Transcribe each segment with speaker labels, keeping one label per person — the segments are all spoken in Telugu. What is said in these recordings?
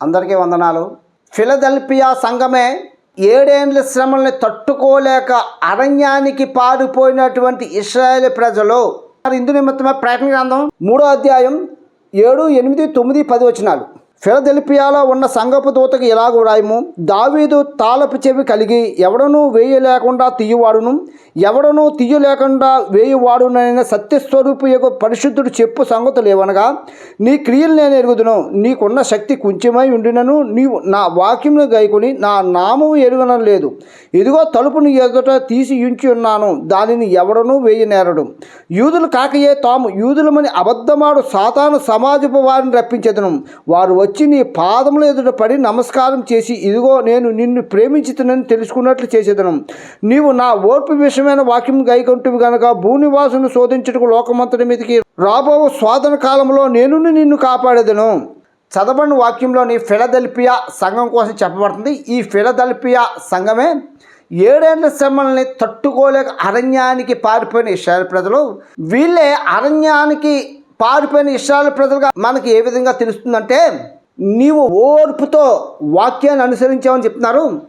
Speaker 1: అందరికీ వందనాలు. ఫిలదెల్ఫియా సంఘమే ఏడేండ్ల శ్రమల్ని తట్టుకోలేక అరణ్యానికి పారిపోయినటువంటి ఇస్రాయేల్ ప్రజలు. ఇందు నిమిత్తమే ప్రకటన గ్రంథం మూడో అధ్యాయం ఏడు ఎనిమిది తొమ్మిది పది వచ్చినాలు ఫిలదెల్పియాలో ఉన్న సంగపు దూతకు ఇలాగ వ్రాయము దావీదు తాళపు చెవి కలిగి ఎవడనూ వేయలేకుండా తీయవాడును ఎవడనూ తీయలేకుండా వేయువాడునైన సత్యస్వరూపు యొక్క పరిశుద్ధుడు చెప్పు సంగతులు ఏవనగా నీ క్రియలు నేను ఎరుగుదును నీకున్న శక్తి కొంచెమై ఉండినను నీవు నా వాక్యమును గైకొని నా నామము ఎరుగనం లేదు ఇదిగో తలుపుని ఎదుట తీసి ఉంచి ఉన్నాను దానిని ఎవడనూ వేయనేరడు. యూదులు కాకయే తాము యూదులమని అబద్ధమాడు సాతాను సమాజపు వారిని రప్పించదును. వారు వచ్చి నీ పాదముల ఎదుట పడి నమస్కారం చేసి ఇదిగో నేను నిన్ను ప్రేమించుతునని తెలుసుకున్నట్లు చేసేదనం. నీవు నా ఓర్పు విషయమైన వాక్యం గైకుంటువి గనక భూనివాసును శోధించుటకు లోకమంతటి మీదకి రాబో స్వాదన కాలంలో నేను నిన్ను కాపాడేదను. చదవని వాక్యంలోని ఫిలదెల్పియా సంఘం కోసం చెప్పబడుతుంది. ఈ ఫిలదెల్పియా సంఘమే ఏడేళ్ళ శ్రమల్ని తట్టుకోలేక అరణ్యానికి పారిపోయిన ఇస్రాయల్ ప్రజలు. వీళ్ళే అరణ్యానికి పారిపోయిన ఇస్రాయల్ ప్రజలుగా మనకి ఏ విధంగా తెలుస్తుందంటే నీవు ఓర్పుతో వాక్యాన్ని అనుసరించావని చెప్తున్నారు.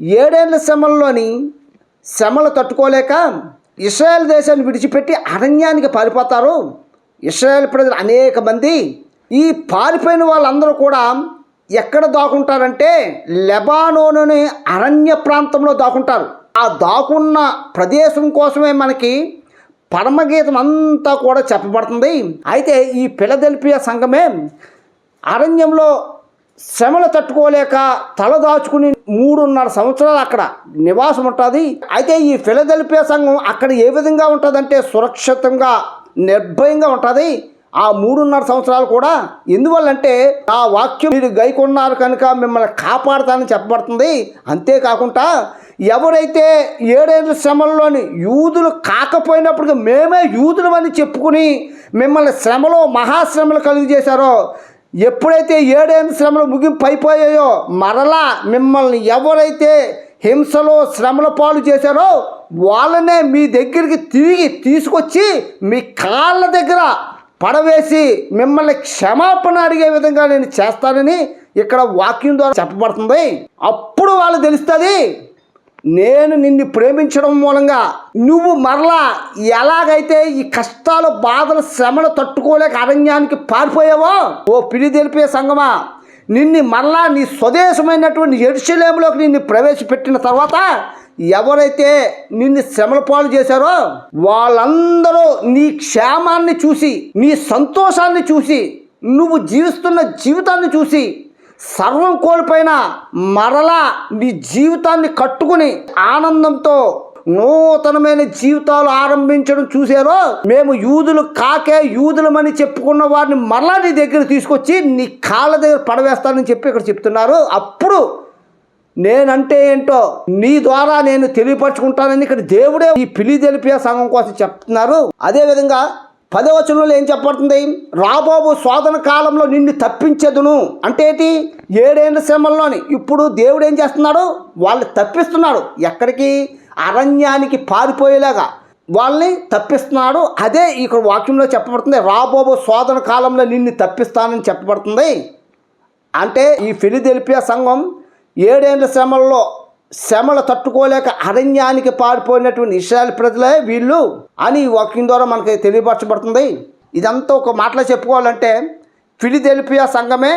Speaker 1: ఏడేళ్ళ శ్రమల్లోని శ్రమలు తట్టుకోలేక ఇస్రాయల్ దేశాన్ని విడిచిపెట్టి అరణ్యానికి పారిపోతారు. ఇస్రాయల్ ప్రజలు అనేక మంది. ఈ పారిపోయిన వాళ్ళందరూ కూడా ఎక్కడ దాక్కుంటారంటే లెబానోనుని అరణ్య ప్రాంతంలో దాక్కుంటారు. ఆ దాకున్న ప్రదేశం కోసమే మనకి పరమగీతం అంతా కూడా చెప్పబడుతుంది. అయితే ఈ పిలదెల్పియా సంఘమే అరణ్యంలో శ్రమలు తట్టుకోలేక తల దాచుకుని మూడున్నర సంవత్సరాలు అక్కడ నివాసం ఉంటుంది. అయితే ఈ ఫిలదెల్పియా సంఘం అక్కడ ఏ విధంగా ఉంటుందంటే సురక్షితంగా నిర్భయంగా ఉంటుంది. ఆ మూడున్నర సంవత్సరాలు కూడా ఎందువల్లంటే ఆ వాక్యం మీరు గైకొన్నారు కనుక మిమ్మల్ని కాపాడుతానని చెప్పబడుతుంది. అంతేకాకుండా ఎవరైతే ఏడేళ్ళ శ్రమల్లోని యూదులు కాకపోయినప్పుడు మేమే యూదులమని చెప్పుకుని మిమ్మల్ని శ్రమలో మహాశ్రమలు కలుగు చేశారో ఎప్పుడైతే ఏడేళ్ళ శ్రమలు ముగింపు అయిపోయాయో మరలా మిమ్మల్ని ఎవరైతే హింసలో శ్రమల పాలు చేశారో వాళ్ళనే మీ దగ్గరికి తిరిగి తీసుకొచ్చి మీ కాళ్ళ దగ్గర పడవేసి మిమ్మల్ని క్షమాపణ అడిగే విధంగా నేను చేస్తానని ఇక్కడ వాక్యం ద్వారా చెప్పబడుతుంది. అప్పుడు వాళ్ళు తెలుస్తుంది. నేను నిన్ను ప్రేమించడం మూలంగా నువ్వు మరలా ఎలాగైతే ఈ కష్టాలు బాధలు శ్రమలు తట్టుకోలేక అరణ్యానికి పారిపోయావో ఓ పిడి తెలిపే సంగమా నిన్ను మరలా నీ స్వదేశమైనటువంటి ఎరుశలేములోకి నిన్ను ప్రవేశపెట్టిన తర్వాత ఎవరైతే నిన్ను శ్రమల పాలు చేశారో వాళ్ళందరూ నీ క్షేమాన్ని చూసి నీ సంతోషాన్ని చూసి నువ్వు జీవిస్తున్న జీవితాన్ని చూసి సర్వం కోల్పోయిన మరలా నీ జీవితాన్ని కట్టుకుని ఆనందంతో నూతనమైన జీవితాలు ఆరంభించడం చూసారో మేము యూదులు కాకే యూదులమని చెప్పుకున్న వారిని మరలా నీ దగ్గర తీసుకొచ్చి నీ కాళ్ళ దగ్గర పడవేస్తానని చెప్పి ఇక్కడ చెప్తున్నారు. అప్పుడు నేనంటే ఏంటో నీ ద్వారా నేను తెలియపరచుకుంటానని ఇక్కడ దేవుడే ఈ పిలి తెలిపే సంఘం కోసం చెప్తున్నారు. అదేవిధంగా పదవచనంలో ఏం చెప్పబడుతుంది? రాబోబు శోధన కాలంలో నిన్ను తప్పించదును. అంటే ఏంటి? ఏడేళ్ళ శ్రమల్లోని. ఇప్పుడు దేవుడు ఏం చేస్తున్నాడు? వాళ్ళు తప్పిస్తున్నాడు. ఎక్కడికి? అరణ్యానికి పారిపోయేలాగా. వాళ్ళని తప్పిస్తున్నాడు. అదే ఇక్కడ వాక్యంలో చెప్పబడుతుంది. రాబోబు శోధన కాలంలో నిన్ను తప్పిస్తానని చెప్పబడుతుంది. అంటే ఈ ఫిలిదెల్పియా సంఘం ఏడేళ్ళ శ్రమల్లో శ్రమలు తట్టుకోలేక అరణ్యానికి పారిపోయినటువంటి ఇస్రాయల్ ప్రజలే వీళ్ళు అని ఈ వాక్యం ద్వారా మనకి తెలియపరచబడుతుంది. ఇదంతా ఒక మాటలో చెప్పుకోవాలంటే ఫిలిదెల్పియా సంఘమే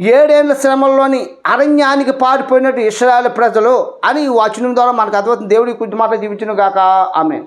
Speaker 1: ఏడేళ్ళ శ్రమల్లోని అరణ్యానికి పారిపోయినట్టు ఇస్రాయల్ ప్రజలు అని ఈ వచనం ద్వారా మనకు అర్థమవుతుంది దేవుడి కొంచెం మాట జీవించును గాక. ఆమె